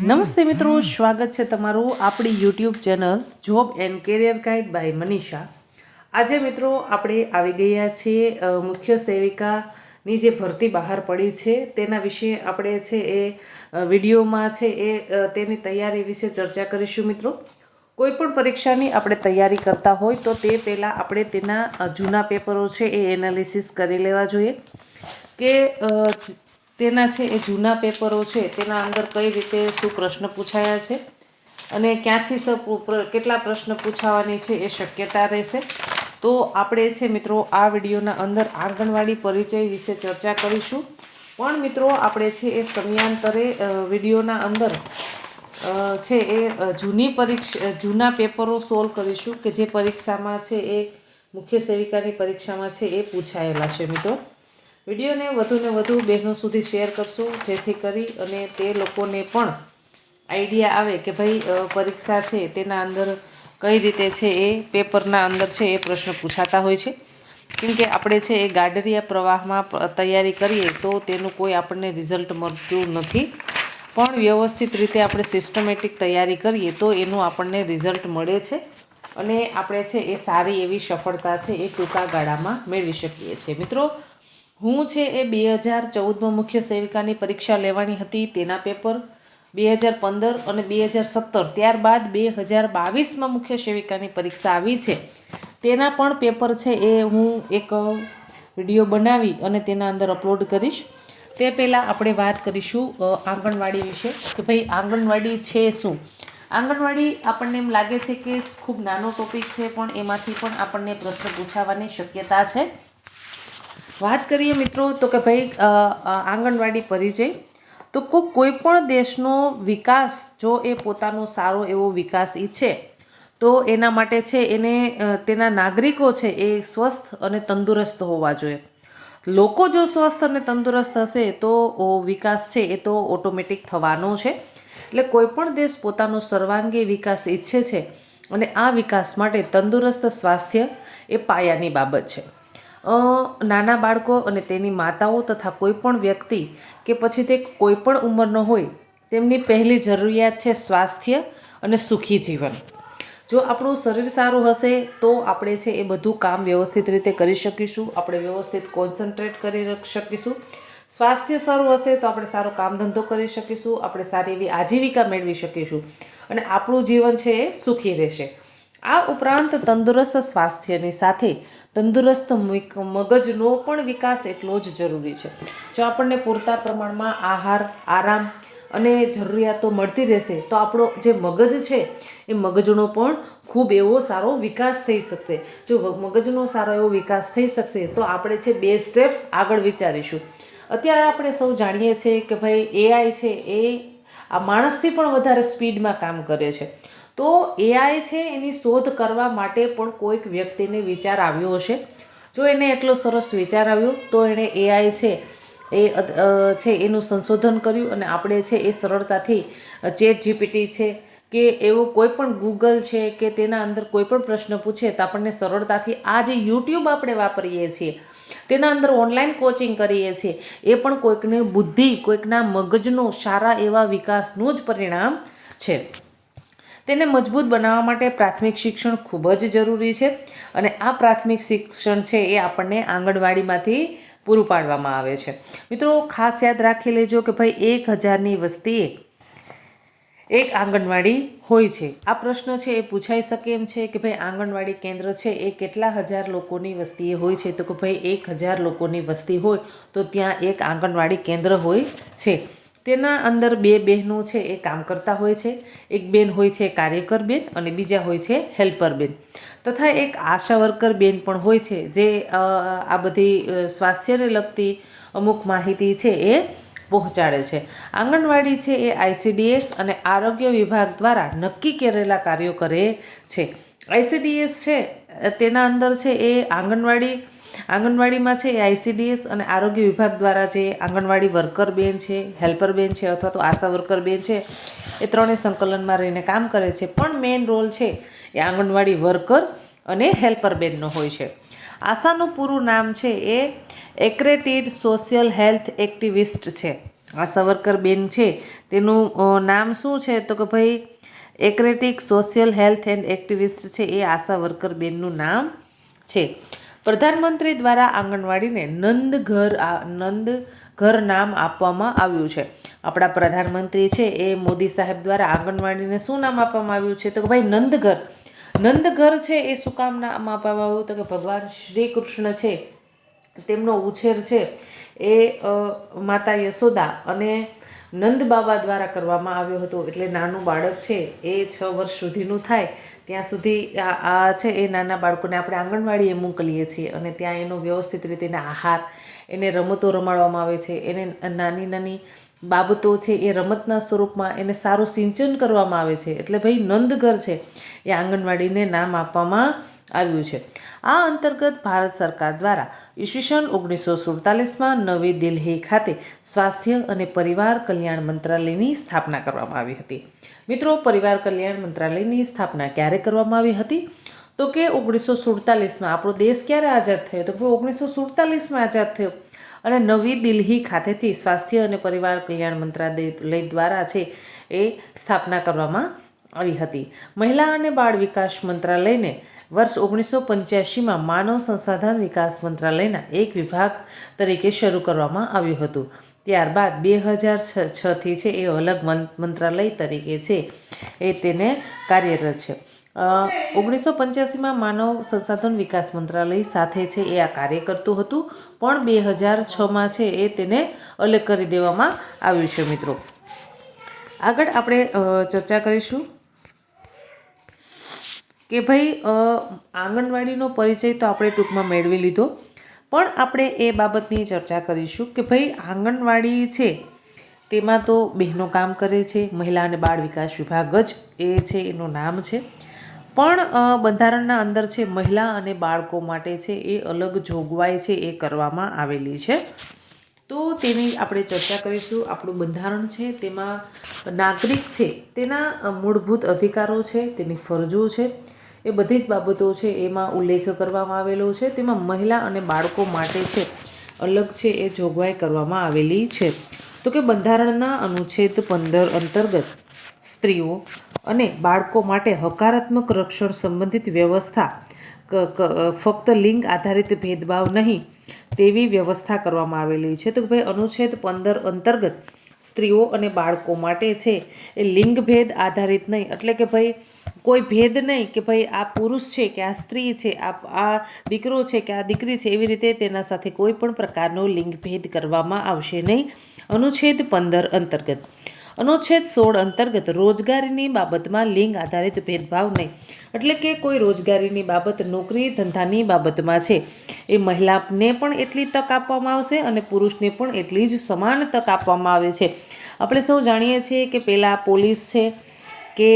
નમસ્તે મિત્રો, સ્વાગત છે તમારું આપણી YouTube channel job and career guide by Manisha આજે મિત્રો, આપણે આવી ગયા છીએ મુખ્ય સેવિકાની જે ભરતી બહાર પડી છે, તેના વિશે આપણે છે એ વિડીયોમાં છે એ તેની તૈયારી વિશે ચર્ચા કરીશું મિત્રો. કોઈ પણ પરીક્ષાની આપણે તૈયારી કરતા હોય તો તે પહેલાં આપણે તેના જૂના પેપરો છે એ એનાલિસિસ કરી લેવા જોઈએ. કે તેના છે એ જૂના પેપરો છે, તેના અંદર કઈ રીતે શું પ્રશ્ન પૂછાયા છે અને ક્યાંથી કેટલા પ્રશ્ન પૂછાવાની છે એ શક્યતા રહેશે. તો આપણે છે મિત્રો આ વિડીયોના અંદર આંગણવાડી પરિચય વિશે ચર્ચા કરીશું. પણ મિત્રો આપણે છે એ સમયાંતરે વિડીયોના અંદર છે એ જૂની પરીક્ષા જૂના પેપરો સોલ્વ કરીશું કે જે પરીક્ષામાં છે એ મુખ્ય સેવિકાની પરીક્ષામાં છે એ પૂછાયેલા છે મિત્રો. વિડીયોને વધુને વધુ બહેનો સુધી શેર કરશો, જેથી કરી અને તે લોકોને પણ આઈડિયા આવે કે ભાઈ પરીક્ષા છે તેના અંદર કઈ રીતે છે એ પેપરના અંદર છે એ પ્રશ્ન પૂછાતા હોય છે. કેમ કે આપણે છે એ ગાડરિયા પ્રવાહમાં તૈયારી કરીએ તો તેનું કોઈ આપણને રિઝલ્ટ મળતું નથી. પણ વ્યવસ્થિત રીતે આપણે સિસ્ટમેટિક તૈયારી કરીએ તો એનું આપણને રિઝલ્ટ મળે છે અને આપણે છે એ સારી એવી સફળતા છે એ ટૂંકા ગાળામાં મેળવી શકીએ છીએ. મિત્રો હું છે એ બે હજાર ચૌદમાં મુખ્ય સેવિકાની પરીક્ષા લેવાની હતી તેના પેપર, બે હજાર પંદર અને બે હજાર સત્તર. ત્યારબાદ બે હજાર બાવીસમાં મુખ્ય સેવિકાની પરીક્ષા આવી છે. તેના પણ પેપર છે એ હું એક વીડિયો બનાવી અને તેના અંદર અપલોડ કરીશ. તે પહેલાં આપણે વાત કરીશું આંગણવાડી વિશે કે ભાઈ આંગણવાડી છે શું? આંગણવાડી આપણને એમ લાગે છે કે ખૂબ નાનો ટોપિક છે, પણ એમાંથી પણ આપણને પ્રશ્ન પૂછાવાની શક્યતા છે. વાત કરીએ મિત્રો તો કે ભાઈ આંગણવાડી પરિચય. તો કોઈ પણ દેશનો વિકાસ જો એ પોતાનો સારો એવો વિકાસ ઈચ્છે તો એના માટે છે એને તેના નાગરિકો છે એ સ્વસ્થ અને તંદુરસ્ત હોવા જોઈએ. લોકો જો સ્વસ્થ અને તંદુરસ્ત હશે તો વિકાસ છે એ તો ઓટોમેટિક થવાનો છે. એટલે કોઈ પણ દેશ પોતાનો સર્વાંગી વિકાસ ઈચ્છે છે અને આ વિકાસ માટે તંદુરસ્ત સ્વાસ્થ્ય એ પાયાની બાબત છે. નાના બાળકો અને તેની માતાઓ તથા કોઈ પણ વ્યક્તિ કે પછી તે કોઈપણ ઉંમરનો હોય, તેમની પહેલી જરૂરિયાત છે સ્વાસ્થ્ય અને સુખી જીવન. જો આપણું શરીર સારું હશે, તો આપણે છે એ બધું કામ વ્યવસ્થિત રીતે કરી શકીશું. આપણે વ્યવસ્થિત કોન્સન્ટ્રેટ કરી શકીશું. સ્વાસ્થ્ય સારું હશે, તો આપણે સારો કામ ધંધો કરી શકીશું. આપણે સારી એવી આજીવિકા મેળવી શકીશું. અને આપણું જીવન છે એ સુખી રહેશે. આ ઉપરાંત તંદુરસ્ત સ્વાસ્થ્યની સાથે તંદુરસ્ત મગજનો પણ વિકાસ એટલો જ જરૂરી છે. જો આપણને પૂરતા પ્રમાણમાં આહાર, આરામ અને જરૂરિયાતો મળતી રહેશે, તો આપણો જે મગજ છે, એ મગજનો પણ ખૂબ એવો સારો વિકાસ થઈ શકશે. જો મગજનો સારો એવો વિકાસ થઈ શકશે, તો આપણે છે બે સ્ટેપ આગળ વિચારીશું. અત્યારે આપણે સૌ જાણીએ છીએ કે ભાઈ એઆઈ છે, એ આ માણસથી પણ વધારે સ્પીડમાં કામ કરે છે. તો એઆઈ છે એની શોધ કરવા માટે પણ કોઈક વ્યક્તિને વિચાર આવ્યો હશે. જો એને એટલો સરસ વિચાર આવ્યો, તો એણે એઆઈ છે એ છે એનું સંશોધન કર્યું અને આપણે છે એ સરળતાથી ચેટ જીપીટી છે કે એવો કોઈ પણ ગૂગલ છે કે તેના અંદર કોઈ પણ પ્રશ્ન પૂછે તો આપણને સરળતાથી આ જે યુટ્યુબ આપણે વાપરીએ છીએ, તેના અંદર ઓનલાઈન કોચિંગ કરીએ છીએ, એ પણ કોઈકને બુદ્ધિ, કોઈકના મગજનો સારા એવા વિકાસનું જ પરિણામ છે. તેને મજબૂત બનાવવા માટે પ્રાથમિક શિક્ષણ ખૂબ જ જરૂરી છે અને આ પ્રાથમિક શિક્ષણ છે એ આપણને આંગણવાડીમાંથી પૂરું પાડવામાં આવે છે. મિત્રો, ખાસ યાદ રાખી લેજો કે ભાઈ, એક હજારની વસ્તીએ એક આંગણવાડી હોય છે. આ પ્રશ્ન છે, એ પૂછાઈ શકે એમ છે કે ભાઈ, આંગણવાડી કેન્દ્ર છે એ કેટલા હજાર લોકોની વસ્તીએ હોય છે? તો કે ભાઈ, એક હજાર લોકોની વસ્તી હોય તો ત્યાં એક આંગણવાડી કેન્દ્ર હોય છે. તેના અંદર બે બહેનો છે, એ કામ કરતા હોય છે. એક બેન હોય છે, કાર્યકર બેન અને બીજા હોય છે, હેલ્પર બેન. તથા એક આશા વર્કર બેન પણ હોય છે, જે આ બધી સ્વાસ્થ્યને લગતી અમુક માહિતી છે, એ પહોંચાડે છે. આંગણવાડી છે, એ આઈસીડીએસ અને આરોગ્ય વિભાગ દ્વારા નક્કી કરેલા કાર્યો કરે છે. આઈસીડીએસ છે, તેના અંદર છે, એ આંગણવાડી આંગણવાડીમાં છે એ આઈસીડીએસ અને આરોગ્ય વિભાગ દ્વારા જે આંગણવાડી વર્કર બેન છે, હેલ્પર બેન છે અથવા તો આશા વર્કર બેન છે, એ ત્રણેય સંકલનમાં રહીને કામ કરે છે. પણ મેઇન રોલ છે એ આંગણવાડી વર્કર અને હેલ્પર બેનનો હોય છે. આશાનું પૂરું નામ છે એ એક્રેટેડ સોશિયલ હેલ્થ એક્ટિવિસ્ટ છે. આશા વર્કર બેન છે, તેનું નામ શું છે? તો કે ભાઈ accredited social health and activist છે એ આશા વર્કર બેનનું નામ છે. પ્રધાનમંત્રી દ્વારા આંગણવાડીને નંદ ઘર નંદ ઘર નામ આપવામાં આવ્યું છે. આપણા પ્રધાનમંત્રી છે એ મોદી સાહેબ દ્વારા આંગણવાડીને શું નામ આપવામાં આવ્યું છે? તો કે ભાઈ નંદઘર નંદઘર છે એ શું કામ નામ આપવામાં આવ્યું? તો કે ભગવાન શ્રી કૃષ્ણ છે, તેમનો ઉછેર છે એ માતા યશોદા અને નંદ બાબા દ્વારા કરવામાં આવ્યો હતો. એટલે નાનું બાળક છે, એ છ વર્ષ સુધીનું થાય. ત્યાં સુધી આ છે, એ નાના બાળકોને આપણે આંગણવાડીએ મોકલીએ છીએ અને ત્યાં એનો વ્યવસ્થિત રીતેના આહાર, એને રમતો રમાડવામાં આવે છે. એને નાની નાની બાબતો છે, એ રમતના સ્વરૂપમાં એને સારું સિંચન કરવામાં આવે છે. એટલે ભાઈ નંદઘર છે, એ આંગણવાડીને નામ આપવામાં આવ્યું છે. આ અંતર્ગત ભારત સરકાર દ્વારા ઈસવીસન ઓગણીસો સુડતાલીસમાં નવી દિલ્હી ખાતે સ્વાસ્થ્ય અને પરિવાર કલ્યાણ મંત્રાલયની સ્થાપના કરવામાં આવી હતી. મિત્રો, પરિવાર કલ્યાણ મંત્રાલયની સ્થાપના ક્યારે કરવામાં આવી હતી? તો કે ઓગણીસો સુડતાલીસમાં આપણો દેશ ક્યારે આઝાદ થયો? તો કે ઓગણીસો સુડતાલીસમાં આઝાદ થયો. અને નવી દિલ્હી ખાતેથી સ્વાસ્થ્ય અને પરિવાર કલ્યાણ મંત્રાલય દ્વારા છે એ સ્થાપના કરવામાં આવી હતી. મહિલા અને બાળ વિકાસ મંત્રાલયને વર્ષ ઓગણીસો પંચ્યાસીમાં માનવ સંસાધન વિકાસ મંત્રાલયના એક વિભાગ તરીકે શરૂ કરવામાં આવ્યું હતું. ત્યારબાદ બે હજાર છથી છે એ અલગ મંત્રાલય તરીકે છે એ તેને કાર્યરત છે. ઓગણીસો પંચ્યાસીમાં માનવ સંસાધન વિકાસ મંત્રાલય સાથે છે એ આ કાર્ય કરતું હતું, પણ બે હજાર છમાં છે એ તેને અલગ કરી દેવામાં આવ્યું છે મિત્રો. આગળ આપણે ચર્ચા કરીશું. કે ભાઈ આંગણવાડીનો પરિચય તો આપણે ટૂંકમાં મેળવી લીધો. પણ આપણે એ બાબતની ચર્ચા કરીશું કે ભાઈ, આંગણવાડી છે, તેમાં તો બહેનો કામ કરે છે, મહિલા અને બાળ વિકાસ વિભાગ જ એ છે, એનું નામ છે. પણ બંધારણના અંદર છે, મહિલા અને બાળકો માટે છે, એ અલગ જોગવાઈ છે, એ કરવામાં આવેલી છે. તો તેની આપણે ચર્ચા કરીશું. આપણું બંધારણ છે, તેમાં નાગરિક છે, તેના મૂળભૂત અધિકારો છે, તેની ફરજો છે. એ બધી જ બાબતો છે એમાં ઉલ્લેખ કરવામાં આવેલો છે. તેમાં મહિલા અને બાળકો માટે છે અલગ છે એ જોગવાઈ કરવામાં આવેલી છે. તો કે બંધારણના અનુચ્છેદ પંદર અંતર્ગત સ્ત્રીઓ અને બાળકો માટે હકારાત્મક રક્ષણ સંબંધિત વ્યવસ્થા ફક્ત લિંગ આધારિત ભેદભાવ નહીં તેવી વ્યવસ્થા કરવામાં આવેલી છે. તો ભાઈ અનુચ્છેદ પંદર અંતર્ગત સ્ત્રીઓ અને બાળકો માટે છે. એ લિંગ ભેદ આધારિત નહીં. એટલે કે ભાઈ, કોઈ ભેદ નહીં કે ભાઈ આ પુરુષ છે કે આ સ્ત્રી છે, આ આ દીકરો છે કે આ દીકરી છે, એવી રીતે તેના સાથે કોઈ પણ પ્રકારનો લિંગ ભેદ કરવામાં આવશે નહીં. અનુચ્છેદ પંદર અંતર્ગત. અનુચ્છેદ સોળ અંતર્ગત રોજગારીની બાબતમાં લિંગ આધારિત ભેદભાવ નહીં. એટલે કે કોઈ રોજગારીની બાબત નોકરી ધંધાની બાબતમાં છે. એ મહિલાને પણ એટલી તક આપવામાં આવશે અને પુરુષને પણ એટલી જ સમાન તક આપવામાં આવે છે. આપણે સૌ જાણીએ છીએ કે પહેલાં પોલીસ છે, કે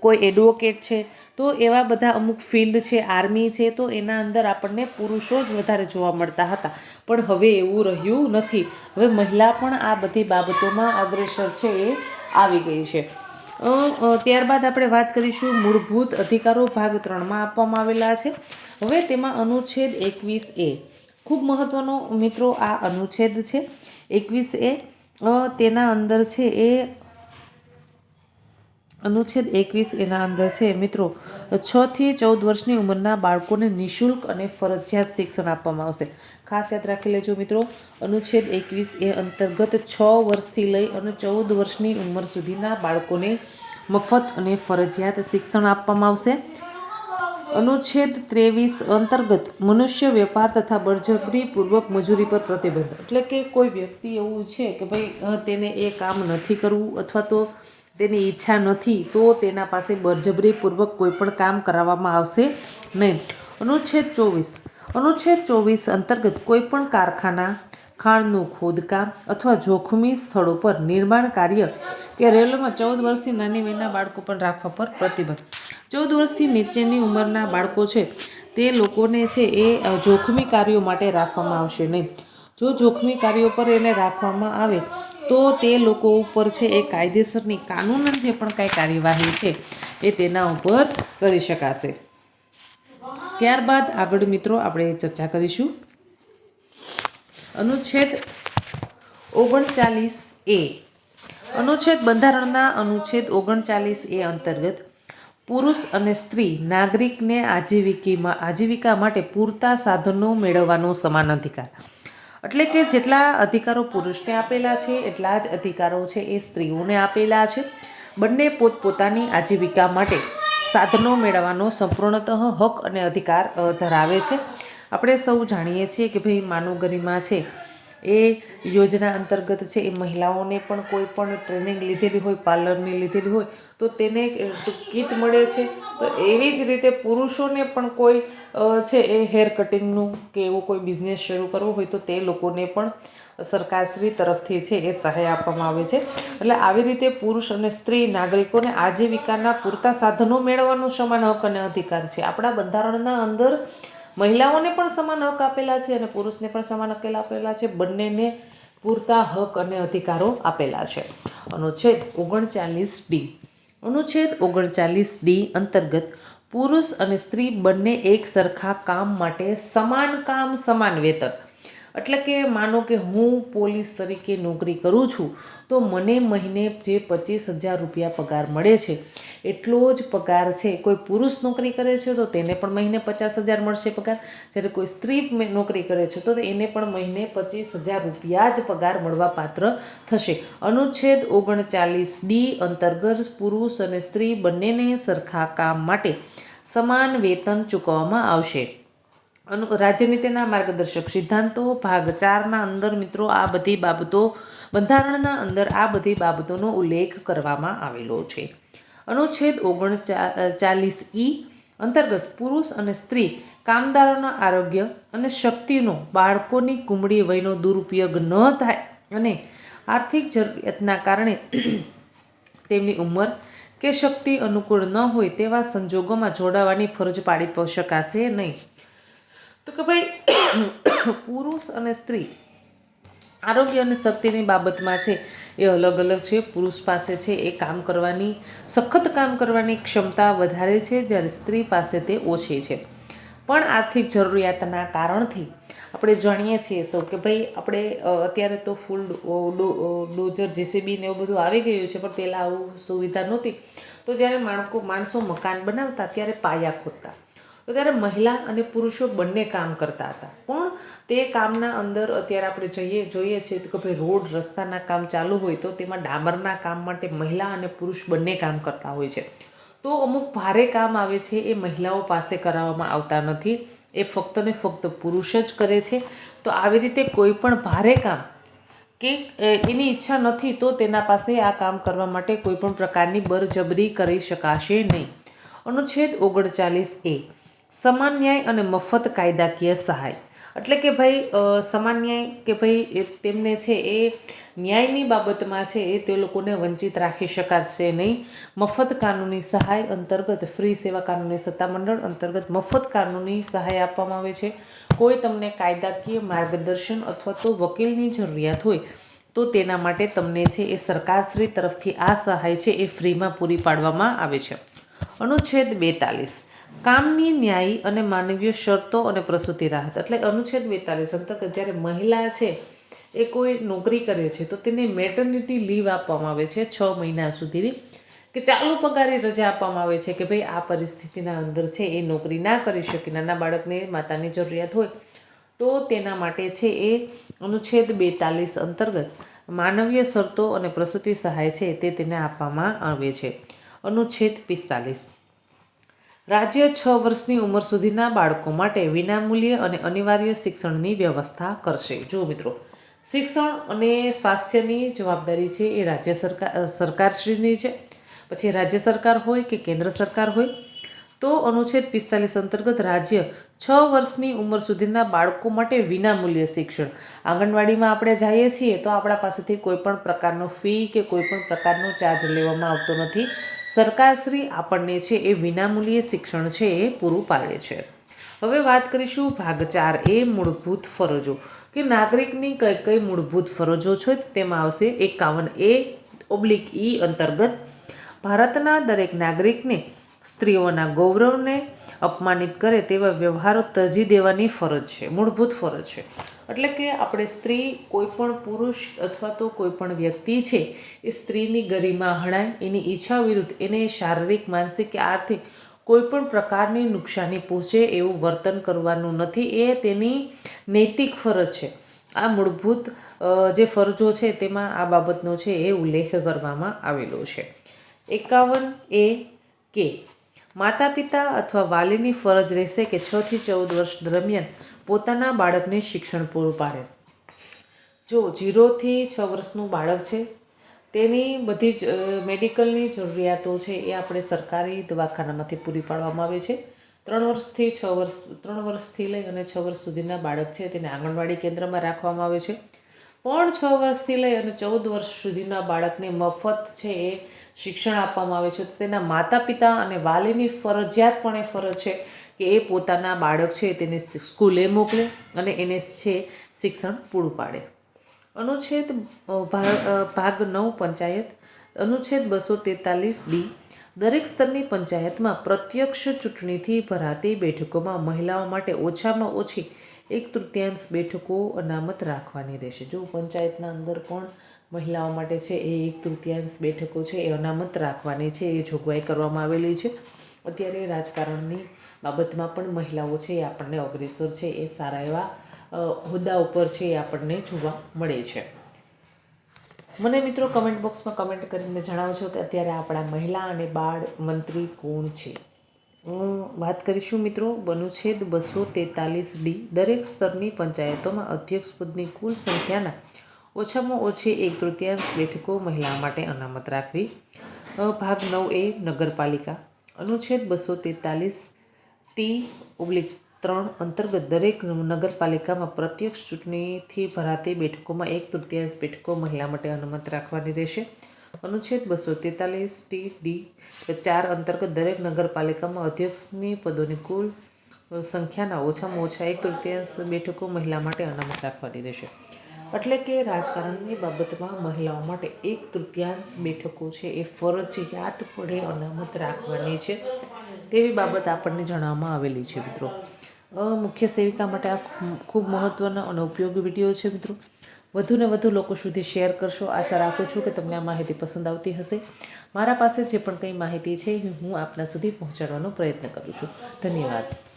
કોઈ એડવોકેટ છે તો એવા બધા અમુક ફિલ્ડ છે આર્મી છે, તો એના અંદર આપણને પુરુષો જ વધારે જોવા મળતા હતા. પણ હવે એવું રહ્યું નથી. હવે મહિલા પણ આ બધી બાબતોમાં અગ્રેસર છે એ આવી ગઈ છે. ત્યારબાદ આપણે વાત કરીશું મૂળભૂત અધિકારો ભાગ ત્રણમાં આપવામાં આવેલા છે. હવે તેમાં અનુચ્છેદ એકવીસ એ. ખૂબ મહત્ત્વનો મિત્રો આ અનુચ્છેદ છે. એકવીસ એ તેના અંદર છે એ અનુચ્છેદ એકવીસ એના અંદર છે, મિત્રો, છ થી ચૌદ વર્ષની ઉંમરના બાળકોને નિઃશુલ્ક અને ફરજિયાત શિક્ષણ આપવામાં આવશે. ખાસ યાદ રાખી લેજો, મિત્રો, અનુચ્છેદ એકવીસ એ અંતર્ગત છ વર્ષથી લઈ અને ચૌદ વર્ષની ઉંમર સુધીના બાળકોને મફત અને ફરજિયાત શિક્ષણ આપવામાં આવશે. અનુચ્છેદ ત્રેવીસ અંતર્ગત મનુષ્ય વેપાર તથા બળજબરીપૂર્વક મજૂરી પર પ્રતિબંધ. એટલે કે કોઈ વ્યક્તિ એવું છે કે, ભાઈ તેને એ કામ નથી કરવું અથવા તો તેની ઈચ્છા નથી, તો તેના પાસે બળજબરીપૂર્વક કોઈ પણ કામ કરાવવામાં આવશે નહીં. અનુચ્છેદ ચોવીસ. અનુચ્છેદ ચોવીસ અંતર્ગત કોઈ પણ કારખાના, ખાણનું ખોદકામ અથવા જોખમી સ્થળો પર નિર્માણ કાર્ય કે રેલવેમાં ચૌદ વર્ષથી નાની વયના બાળકો પણ રાખવા પર પ્રતિબંધ. ચૌદ વર્ષથી નીચેની ઉંમરના બાળકો છે, તે લોકોને છે એ જોખમી કાર્યો માટે રાખવામાં આવશે નહીં. જો જોખમી કાર્યો પર એને રાખવામાં આવે તો તે લોકો ઉપર છે એ કાયદેસરની કાનૂન જે પણ કાંઈ કાર્યવાહી છે એ તેના ઉપર કરી શકાશે. ત્યારબાદ આગળ મિત્રો આપણે ચર્ચા કરીશું. અનુચ્છેદ ઓગણચાલીસ એ. અનુચ્છેદ બંધારણના અનુચ્છેદ ઓગણચાલીસ એ અંતર્ગત પુરુષ અને સ્ત્રી નાગરિકને આજીવિકીમાં આજીવિકા માટે પૂરતા સાધનો મેળવવાનો સમાન અધિકાર. એટલે કે જેટલા અધિકારો પુરુષને આપેલા છે, એટલા જ અધિકારો છે એ સ્ત્રીઓને આપેલા છે. બંને પોતપોતાની આજીવિકા માટે સાધનો મેળવવાનો સંપૂર્ણતઃ હક અને અધિકાર ધરાવે છે. આપણે સૌ જાણીએ છીએ કે ભાઈ માનવ ગરિમા છે. એ યોજના અંતર્ગત છે, એ મહિલાઓને પણ કોઈ પણ ટ્રેનિંગ લીધેલી હોય, પાર્લરની લીધેલી હોય, તો તેને કીટ મળે છે. તો એવી જ રીતે પુરુષોને પણ કોઈ છે એ હેર કટિંગનું કે એવો કોઈ બિઝનેસ શરૂ કરવો હોય, તો તે લોકોને પણ સરકારશ્રી તરફથી છે એ સહાય આપવામાં આવે છે. એટલે આવી રીતે પુરુષ અને સ્ત્રી નાગરિકોને આજીવિકાના પૂરતા સાધનો મેળવવાનો સમાન હક અને અધિકાર છે. આપણા બંધારણના અંદર મહિલાઓને પણ સમાન હક આપેલા છે અને પુરુષને પણ સમાન હક આપેલા છે. બંનેને પૂરતા હક અને અધિકારો આપેલા છે. અનુચ્છેદ ઓગણચાલીસ ડી. અનુચ્છેદ ઓગણચાલીસ ડી અંતર્ગત પુરુષ અને સ્ત્રી બંને એક સરખા કામ માટે સમાન કામ, સમાન વેતન એટલે કે માનો કે હું પોલીસ તરીકે નોકરી કરું છું, તો મને મહિને જે પચીસ હજાર રૂપિયા પગાર મળે છે, એટલો જ પગાર છે. કોઈ પુરુષ નોકરી કરે છે, તો તેને પણ મહિને પચાસ હજાર મળશે પગાર. જ્યારે કોઈ સ્ત્રી નોકરી કરે છે, તો એને પણ મહિને પચીસ હજાર રૂપિયા જ પગાર મળવા પાત્ર થશે. અનુચ્છેદ ઓગણચાલીસ ડી અંતર્ગત પુરુષ અને સ્ત્રી બંનેને સરખા કામ માટે સમાન વેતન ચૂકવવામાં આવશે. અનુ રાજ્યનીતિના માર્ગદર્શક સિદ્ધાંતો, ભાગ ચારના અંદર મિત્રો આ બધી બાબતો, બંધારણના અંદર આ બધી બાબતોનો ઉલ્લેખ કરવામાં આવેલો છે. અનુચ્છેદ ઓગણ ચાલીસ ઈ અંતર્ગત પુરુષ અને સ્ત્રી કામદારોના આરોગ્ય અને શક્તિનો બાળકોની કુમળી વયનો દુરુપયોગ ન થાય અને આર્થિક જરૂરિયાતના કારણે તેમની ઉંમર કે શક્તિ અનુકૂળ ન હોય તેવા સંજોગોમાં જોડાવાની ફરજ પાડી શકાશે નહીં. તો કે ભાઈ, પુરુષ અને સ્ત્રી, આરોગ્ય અને શક્તિની બાબતમાં છે, એ અલગ અલગ છે. પુરુષ પાસે છે એ કામ કરવાની, સખત કામ કરવાની ક્ષમતા વધારે છે, જ્યારે સ્ત્રી પાસે તે ઓછી છે. પણ આર્થિક જરૂરિયાતના કારણથી આપણે જાણીએ છીએ સૌ કે ભાઈ, આપણે અત્યારે તો ફૂલ ડોઝર જેસીબી ને એવું બધું આવી ગયું છે, પણ પહેલાં આવું સુવિધા નહોતી. તો જ્યારે માણકો, માણસો મકાન બનાવતા, ત્યારે પાયા ખોદતા. તો ત્યારે મહિલા અને પુરુષો બંને કામ કરતા હતા. પણ તે કામના અંદર અત્યારે આપણે જઈએ, જોઈએ છીએ કે ભાઈ રોડ રસ્તાના કામ ચાલુ હોય તો તેમાં ડામરના કામ માટે મહિલા અને પુરુષ બંને કામ કરતા હોય છે. તો અમુક ભારે કામ આવે છે એ મહિલાઓ પાસે કરાવવામાં આવતા નથી. એ ફક્ત ને ફક્ત પુરુષ જ કરે છે. તો આવી રીતે કોઈ પણ ભારે કામ કે એની ઈચ્છા નથી તો તેના પાસે આ કામ કરવા માટે કોઈ પણ પ્રકારની બરજબરી કરી શકાશે નહીં. અનુચ્છેદ ઓગણચાલીસ એ સમાન ન્યાય અને મફત કાયદાકીય સહાય. એટલે કે ભાઈ સમાન ન્યાય કે ભાઈ તેમને છે એ ન્યાયની બાબતમાં છે એ તે લોકોને વંચિત રાખી શકાશે નહીં. મફત કાનૂની સહાય અંતર્ગત ફ્રી સેવા કાનૂની સત્તામંડળ અંતર્ગત મફત કાનૂની સહાય આપવામાં આવે છે. કોઈ તમને કાયદાકીય માર્ગદર્શન અથવા તો વકીલની જરૂરિયાત હોય, તો તેના માટે તમને છે એ સરકારશ્રી તરફથી આ સહાય છે એ ફ્રીમાં પૂરી પાડવામાં આવે છે. અનુચ્છેદ બેતાલીસ. કામની ન્યાયી અને માનવીય શરતો અને પ્રસૂતિ રાહત. એટલે અનુચ્છેદ બેતાલીસ અંતર્ગત જ્યારે મહિલા છે, એ કોઈ નોકરી કરે છે, તો તેને મેટર્નિટી લીવ આપવામાં આવે છે છ મહિના સુધીની. કે ચાલુ પગારે રજા આપવામાં આવે છે કે ભાઈ આ પરિસ્થિતિના અંદર છે, એ નોકરી ના કરી શકે, નાના બાળકને માતાની જરૂરિયાત હોય, તો તેના માટે છે એ અનુચ્છેદ બેતાલીસ અંતર્ગત માનવીય શરતો અને પ્રસૂતિ સહાય છે, તે તેને આપવામાં આવે છે. અનુચ્છેદ પિસ્તાલીસ. રાજ્ય છ વર્ષની ઉંમર સુધીના બાળકો માટે વિનામૂલ્ય અને અનિવાર્ય શિક્ષણની વ્યવસ્થા કરશે. જો મિત્રો, શિક્ષણ અને સ્વાસ્થ્યની જવાબદારી છે એ રાજ્ય સરકાર સરકારશ્રીની છે. પછી રાજ્ય સરકાર હોય કે કેન્દ્ર સરકાર હોય, તો અનુચ્છેદ પિસ્તાલીસ અંતર્ગત રાજ્ય છ વર્ષની ઉંમર સુધીના બાળકો માટે વિનામૂલ્ય શિક્ષણ. આંગણવાડીમાં આપણે જઈએ છીએ તો આપણા પાસેથી કોઈ પણ પ્રકારનો ફી કે કોઈપણ પ્રકારનો ચાર્જ લેવામાં આવતો નથી. સરકારશ્રી આપણને છે એ વિનામૂલ્યે શિક્ષણ છે એ પૂરું પાડે છે. હવે વાત કરીશું ભાગ ચાર એ મૂળભૂત ફરજો. કે નાગરિકની કઈ કઈ મૂળભૂત ફરજો છે તેમાં આવશે એકાવન એ ઓબ્લિક ઈ અંતર્ગત ભારતના દરેક નાગરિકને સ્ત્રીઓના ગૌરવને અપમાનિત કરે તેવા વ્યવહારો તજી દેવાની ફરજ છે, મૂળભૂત ફરજ છે. એટલે કે આપણે સ્ત્રી કોઈ પણ પુરુષ અથવા તો કોઈ પણ વ્યક્તિ છે, એ સ્ત્રીની ગરિમા હણાય, એની ઈચ્છા વિરુદ્ધ એને શારીરિક, માનસિક કે આર્થિક કોઈપણ પ્રકારની નુકસાની પહોંચે એવું વર્તન કરવાનું નથી, એ તેની નૈતિક ફરજ છે. આ મૂળભૂત જે ફરજો છે તેમાં આ બાબતનો છે એ ઉલ્લેખ કરવામાં આવેલો છે. એકાવન એ કે માતા પિતા અથવા વાલીની ફરજ રહેશે કે છથી ચૌદ વર્ષ દરમિયાન પોતાના બાળકને શિક્ષણ પૂરું પાડે. જો જીરોથી છ વર્ષનું બાળક છે, તેની બધી જ મેડિકલની જરૂરિયાતો છે એ આપણે સરકારી દવાખાનામાંથી પૂરી પાડવામાં આવે છે. ત્રણ વર્ષથી છ વર્ષ, ત્રણ વર્ષથી લઈ અને છ વર્ષ સુધીના બાળક છે તેને આંગણવાડી કેન્દ્રમાં રાખવામાં આવે છે. પણ છ વર્ષથી લઈ અને ચૌદ વર્ષ સુધીના બાળકને મફત છે એ શિક્ષણ આપવામાં આવે છે. તેના માતા પિતા અને વાલીની ફરજિયાતપણે ફરજ છે કે એ પોતાના બાળક છે તેને સ્કૂલે મોકલે અને એને છે શિક્ષણ પૂરું પાડે. અનુચ્છેદ ભાગ નવ પંચાયત, અનુચ્છેદ બસો તેતાલીસ ડી, દરેક સ્તરની પંચાયતમાં પ્રત્યક્ષ ચૂંટણીથી ભરાતી બેઠકોમાં મહિલાઓ માટે ઓછામાં ઓછી એક તૃતીયાંશ બેઠકો અનામત રાખવાની રહેશે. જો પંચાયતના અંદર પણ મહિલાઓ માટે છે એ એક તૃતીયાંશ બેઠકો છે એ અનામત રાખવાની છે, એ જોગવાઈ કરવામાં આવેલી છે. અત્યારે રાજકારણની બાબતમાં પણ મહિલાઓ છે એ આપણને અગ્રેસર છે, એ સારા એવા હોદ્દા ઉપર છે એ આપણને જોવા મળે છે. મને મિત્રો કમેન્ટ બોક્સમાં કમેન્ટ કરીને જણાવજો કે અત્યારે આપણા મહિલા અને બાળ મંત્રી કોણ છે? હું વાત કરીશું મિત્રો અનુચ્છેદ બસો તેતાલીસ ડી. દરેક સ્તરની પંચાયતોમાં અધ્યક્ષ પદની કુલ સંખ્યાના ઓછામાં ઓછી એક તૃતીયાંશ બેઠકો મહિલા માટે અનામત રાખવી. ભાગ નવ એ નગરપાલિકા. અનુચ્છેદ બસો તેતાલીસ ટી ઓબ્લિક ત્રણ અંતર્ગત દરેક નગરપાલિકામાં પ્રત્યક્ષ ચૂંટણીથી ભરાતી બેઠકોમાં એક તૃતીયાંશ બેઠકો મહિલા માટે અનુમત રાખવાની રહેશે. અનુચ્છેદ બસો તેતાલીસ ટી, ડી ચાર અંતર્ગત દરેક નગરપાલિકામાં અધ્યક્ષની પદોની કુલ સંખ્યાના ઓછામાં ઓછા એક તૃતીયાંશ બેઠકો મહિલા માટે અનામત રાખવાની રહેશે. એટલે કે રાજકારણની બાબતમાં મહિલાઓ માટે એક તૃતીયાંશ બેઠકો છે એ ફરજિયાતપણે અનામત રાખવાની છે. તેવી બાબત આપણને જણાવવામાં આવેલી છે, મિત્રો. મુખ્ય સેવિકા માટે આ ખૂબ- મહત્ત્વનો અને ઉપયોગી વીડિયો છે, મિત્રો. વધુને વધુ લોકો સુધી શેર કરશો. આશા રાખું છું કે તમને આ માહિતી પસંદ આવતી હશે. મારા પાસે જે પણ કંઈ માહિતી છે, હું આપના સુધી પહોંચાડવાનો પ્રયત્ન કરું છું. ધન્યવાદ.